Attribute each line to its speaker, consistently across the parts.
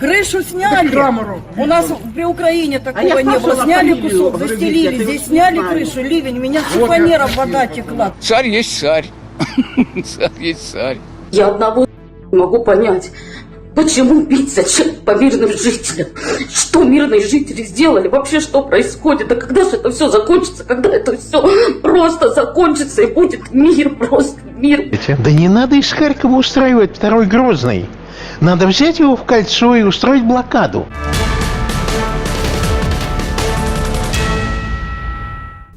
Speaker 1: Крышу сняли. У нас при Украине такого
Speaker 2: я
Speaker 1: не было. Сняли кусок, застелили. Здесь сняли крышу, ливень. Меня
Speaker 3: Вот
Speaker 1: шифонером
Speaker 3: как
Speaker 1: вода текла.
Speaker 4: Царь есть царь. Царь есть царь.
Speaker 5: Я одного не могу понять, почему бить зачем по мирным жителям? Что мирные жители сделали? Вообще что происходит? А когда же это все закончится? Когда это все просто закончится и будет мир, просто мир?
Speaker 6: Да не надо из Харькова устраивать второй Грозный. Надо взять его в кольцо и устроить блокаду.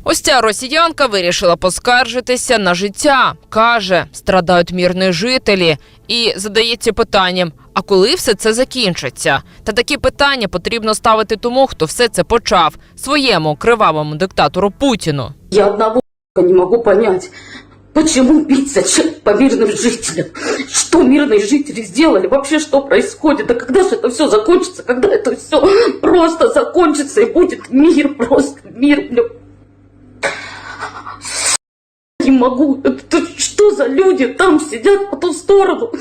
Speaker 7: Ось ця росіянка вирішила поскаржитися на життя. Каже, страдають мирні жителі, і задається питанням: а коли все це закінчиться? Та такі питання потрібно ставити тому, хто все це почав своєму кривавому диктатору Путіну.
Speaker 5: Я одного не могу понять, почему бить зачем по мирным жителям? Что мирные жители сделали? Вообще что происходит? А когда же это все закончится? Когда это все просто закончится и будет мир, просто мир, бля. Не могу. Это что за люди там сидят по ту сторону?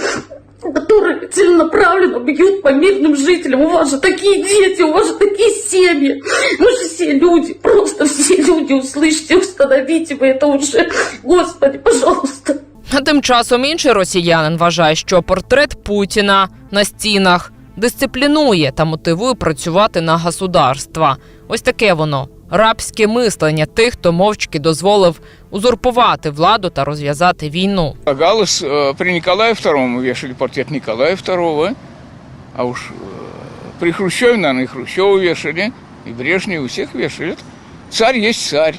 Speaker 5: которые целенаправленно бьют по мирным жителям. У вас же такие дети, у вас же такие семьи. Мы же все люди, просто все люди, услышьте, установите вы это уже. Господи, пожалуйста.
Speaker 7: А тим часом інший росіянин вважає, що портрет Путіна на стінах дисциплінує та мотивує працювати на государства. Ось таке воно рабське мислення тих, хто мовчки дозволив узурпувати владу та розв'язати війну.
Speaker 4: Полагалось, э, при Николае II вешали портрет Николая II, а уж при Хрущеве, наверное, и Хрущева вешали, и Брежнева, у всех вешали. Царь есть царь.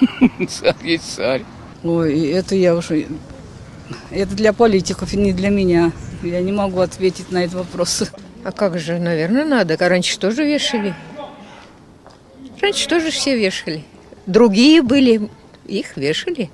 Speaker 4: Царь есть царь.
Speaker 8: Ой, это я уже... Это для политиков, и не для меня. Я не могу ответить на этот вопрос.
Speaker 9: А как же, наверное, надо. А раньше тоже вешали. Раньше тоже все вешали. Другие были, их вешали.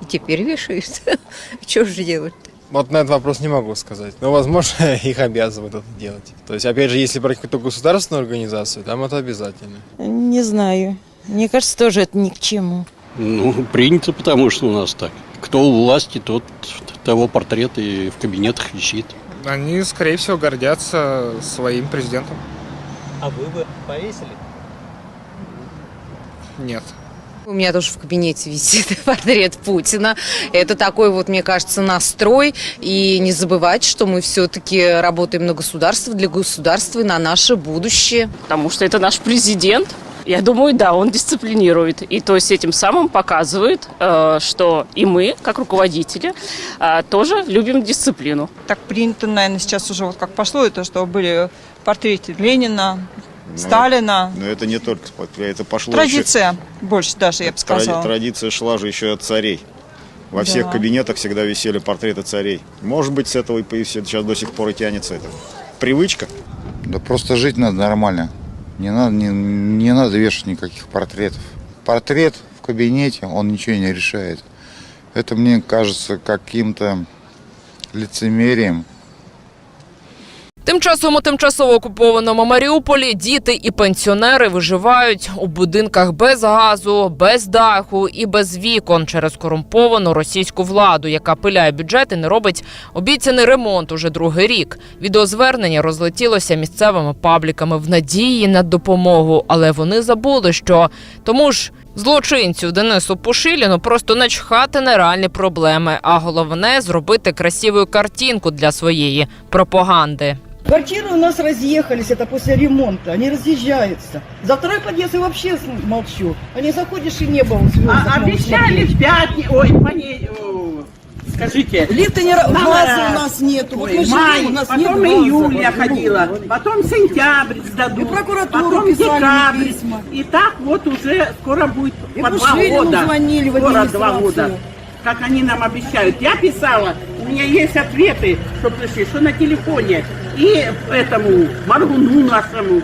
Speaker 9: И теперь вешают. Что же делать?
Speaker 10: Вот на этот вопрос не могу сказать. Но, возможно, их обязывают это делать. То есть, опять же, если брать какую-то государственную организацию, там это обязательно.
Speaker 11: Не знаю. Мне кажется, тоже это ни к чему.
Speaker 12: Ну, принято, потому что у нас так. Кто у власти, тот того портрет и в кабинетах висит.
Speaker 3: Они, скорее всего, гордятся своим президентом.
Speaker 2: А вы бы повесили?
Speaker 3: Нет.
Speaker 9: У меня тоже в кабинете висит портрет Путина. Это такой вот, мне кажется, настрой. И не забывать, что мы все-таки работаем на государство, для государства и на наше будущее.
Speaker 13: Потому что это наш президент. Я думаю, да, он дисциплинирует. И то есть этим самым показывает, э, что и мы, как руководители, э, тоже любим дисциплину.
Speaker 11: Так принято, наверное, сейчас уже вот как пошло, это что были портреты Ленина, Сталина.
Speaker 14: Но это не только, это пошло
Speaker 11: Традиция больше даже, я бы
Speaker 14: еще, тради-
Speaker 11: сказала.
Speaker 14: традиция шла же еще от царей. Во
Speaker 11: Да.
Speaker 14: всех кабинетах всегда висели портреты царей. Может быть, с этого и сейчас до сих пор и тянется это. Привычка.
Speaker 15: Да просто жить надо нормально. Не надо, не, не надо вешать никаких портретов. Портрет в кабинете, он ничего не решает. Это мне кажется каким-то лицемерием.
Speaker 7: Тим часом у тимчасово окупованому Маріуполі діти і пенсіонери виживають у будинках без газу, без даху і без вікон через корумповану російську владу, яка пиляє бюджет і не робить обіцяний ремонт уже другий рік. Відеозвернення розлетілося місцевими пабліками в надії на допомогу, але вони забули, що тому ж. Злочинцю Денису Пушиліну просто начхати на реальні проблеми, а головне зробити красиву картинку для своєї пропаганди.
Speaker 1: Квартиры у нас разъехались, это после ремонта, они разъезжаются. За второй подъезд я вообще с- молчу. Они заходишь и не было звездок.
Speaker 2: А,
Speaker 1: на
Speaker 2: обещали
Speaker 1: усмотреть.
Speaker 2: в пятницу. Ой, поне... о, Скажите.
Speaker 1: Лифта не ра- газа у нас нету. Вот
Speaker 2: Ой,
Speaker 1: мы живем,
Speaker 2: май,
Speaker 1: у нас
Speaker 2: потом
Speaker 1: нет газа.
Speaker 2: июль я
Speaker 1: Ну,
Speaker 2: ходила, потом сентябрь сдадут,
Speaker 1: И прокуратуру
Speaker 2: потом
Speaker 1: писали
Speaker 2: декабрь.
Speaker 1: письма.
Speaker 2: И так вот уже скоро будет
Speaker 1: И
Speaker 2: по два
Speaker 1: Пушилину
Speaker 2: года.
Speaker 1: звонили в
Speaker 2: Скоро два
Speaker 1: администрацию.
Speaker 2: года. Как они нам обещают. Я писала, у меня есть ответы, что пришли, что на телефоне. И этому Маргуну нашему,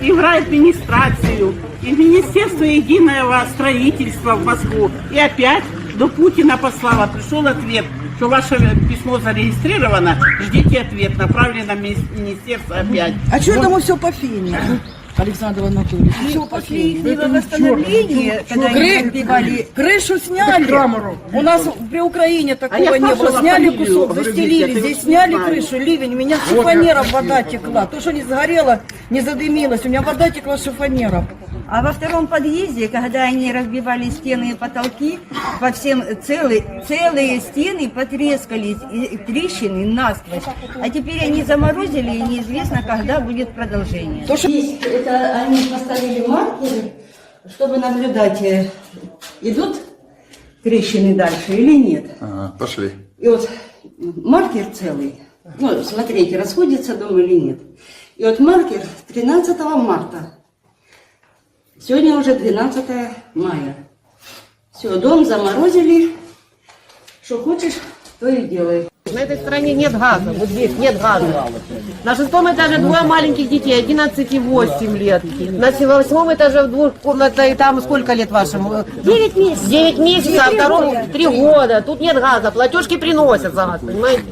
Speaker 2: и в райадминистрацию, и в Министерство единого строительства в Москву. И опять до Путина послала, пришел ответ, что ваше письмо зарегистрировано, ждите ответ, направлено в мини- министерство опять.
Speaker 1: А что это мы все по фене? Александр Анатольевич. Все, после их восстановления, когда разбивали, крышу сняли. У нас при Украине такого
Speaker 2: я
Speaker 1: не было. Сняли кусок, застелили. Здесь
Speaker 2: вот
Speaker 1: сняли крышу, ливень. У меня с шифонером вода текла. То, что не сгорело, не задымилось. У меня вода текла с шифонером.
Speaker 16: А во втором подъезде, когда они разбивали стены и потолки, по всем целые, целые стены потрескались, и трещины насквозь. А теперь они заморозили, и неизвестно, когда будет продолжение.
Speaker 1: Здесь это они поставили маркеры, чтобы наблюдать, э, идут трещины дальше или нет.
Speaker 15: Ага, пошли.
Speaker 1: И вот маркер целый, ну, смотрите, расходится дом или нет. И вот маркер 13 марта. Сегодня уже 12 мая. Все, дом заморозили. Что хочешь, то и делай.
Speaker 17: На этой стороне нет газа, вот здесь нет газа. На шестом этаже двое маленьких детей, 11 и 8 лет. На восьмом этаже в двухкомнатной, там сколько лет вашему? 9 месяцев. 9 месяцев, а второму 3 года. Тут нет газа, платежки приносят за вас, понимаете?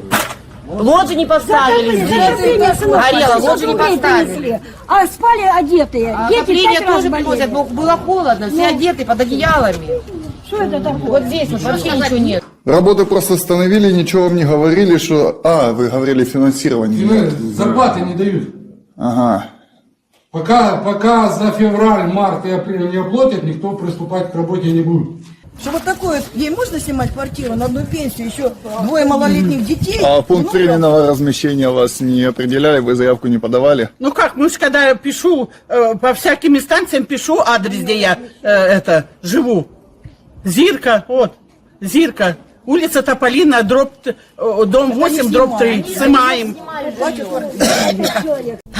Speaker 17: Лоджи не поставили здесь. Горело, лоджи не поставили.
Speaker 16: А спали одетые.
Speaker 17: А отопление тоже приносят, но было холодно, все одеты под одеялами.
Speaker 16: Что это такое?
Speaker 17: Вот здесь вот вообще ничего нет.
Speaker 15: Работы просто остановили, ничего вам не говорили, что... А, вы говорили финансирование.
Speaker 12: Зарплаты не дают.
Speaker 15: Ага.
Speaker 12: Пока, пока за февраль, март и апрель не оплатят, никто приступать к работе не будет.
Speaker 1: Что вот такое, ей можно снимать квартиру на одну пенсию, еще двое малолетних детей?
Speaker 15: А пункт
Speaker 1: Ну,
Speaker 15: временного размещения вас не определяли, вы заявку не подавали?
Speaker 2: Ну как, ну ж когда я пишу, э, по всяким инстанциям пишу адрес, где я э, это живу. Зирка, вот, Зирка. Улица Тополина, дробь, э, дом 8, дробь 3. Снимаем.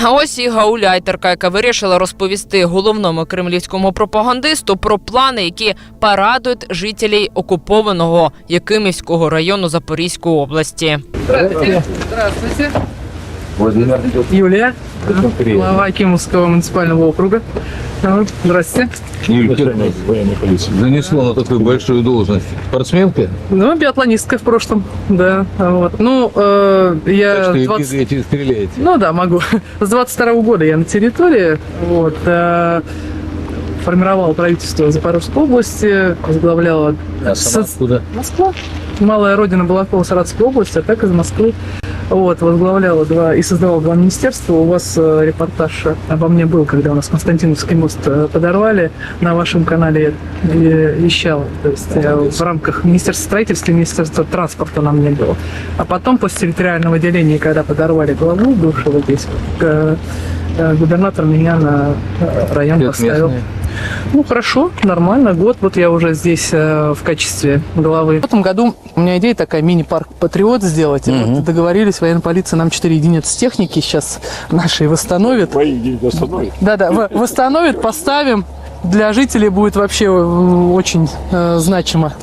Speaker 7: А ось і гауляйтерка, яка вирішила розповісти головному кремлівському пропагандисту про плани, які порадують жителів окупованого Якимівського району Запорізької області.
Speaker 3: Здравствуйте. Здравствуйте.
Speaker 12: Юлия, глава Кимовского муниципального округа. Здравствуйте.
Speaker 10: полиции. Занесло на такую большую должность. Спортсменка?
Speaker 12: Ну, биатлонистка в прошлом, да. Вот. Ну, э, я... 20
Speaker 10: бегаете и стреляете.
Speaker 12: Ну да, могу. С 22 года я на территории. Вот, э, формировала правительство Запорожской области, возглавляла со-
Speaker 10: откуда?
Speaker 12: Москва. Малая родина Балакова Саратовской области, а так из Москвы. Вот, возглавляла два и создавала два министерства. У вас э, репортаж обо мне был, когда у нас Константиновский мост э, подорвали. На вашем канале я вещала. То есть э, в рамках Министерства строительства и Министерства транспорта на мне было. А потом, после территориального деления, когда подорвали главу бывшего здесь, губернатор меня на район поставил. Ну, хорошо, нормально. Год вот я уже здесь э, в качестве главы. В этом году у меня идея такая мини-парк Патриот сделать. Вот договорились, военная полиция нам 4 единицы техники сейчас нашей восстановит. Да-да, в- восстановит, поставим. Для жителей будет вообще э, очень э, значимо.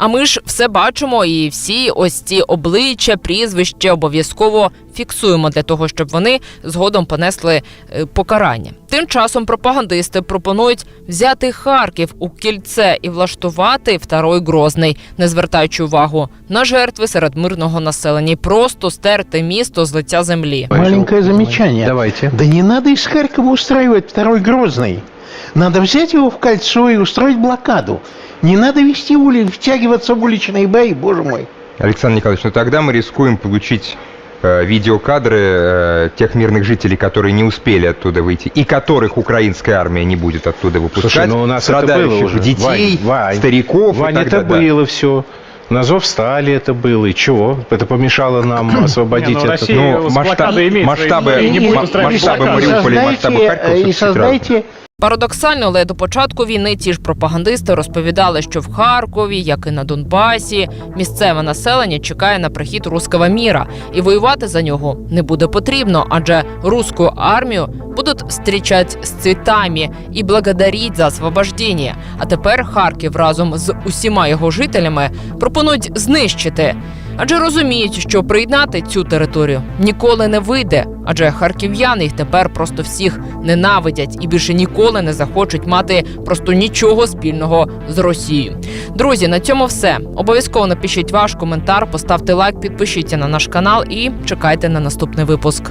Speaker 7: А ми ж все бачимо, і всі ось ці обличчя, прізвища обов'язково фіксуємо для того, щоб вони згодом понесли е, покарання. Тим часом пропагандисти пропонують взяти Харків у кільце і влаштувати второй Грозний, не звертаючи увагу на жертви серед мирного населення, і просто стерти місто з лиця землі.
Speaker 6: Маленькое замечание. Давайте. Да не надо из Харькова устраивать второй Грозный. Надо взять его в кольцо и устроить блокаду. Не надо вести ули, втягиваться в уличные бои, боже мой.
Speaker 3: Александр Николаевич, ну тогда мы рискуем получить э, видеокадры э, тех мирных жителей, которые не успели оттуда выйти, и которых украинская армия не будет оттуда выпускать.
Speaker 6: Слушай, ну у нас это было
Speaker 3: страдающих
Speaker 6: уже.
Speaker 3: детей,
Speaker 6: Вань, Вань,
Speaker 3: стариков
Speaker 6: Вань,
Speaker 3: и так
Speaker 6: это
Speaker 3: далее.
Speaker 6: было все. На зов стали это было, и чего? Это помешало нам освободить этот...
Speaker 3: Ну, масштаб- масштабы,
Speaker 6: И- и-
Speaker 3: ма-
Speaker 6: и-
Speaker 3: масштабы
Speaker 6: и
Speaker 3: Мариуполя и масштабы Харькова
Speaker 6: э, И создайте
Speaker 7: Парадоксально, але до початку війни ті ж пропагандисти розповідали, що в Харкові, як і на Донбасі, місцеве населення чекає на прихід руского міра, і воювати за нього не буде потрібно, адже русську армію будуть зустрічати з цвітами і благодарити за освобождення. А тепер Харків разом з усіма його жителями пропонують знищити. Адже розуміють, що приєднати цю територію ніколи не вийде, адже харків'яни їх тепер просто всіх ненавидять і більше ніколи не захочуть мати просто нічого спільного з Росією. Друзі, на цьому все. Обов'язково напишіть ваш коментар, поставте лайк, підпишіться на наш канал і чекайте на наступний випуск.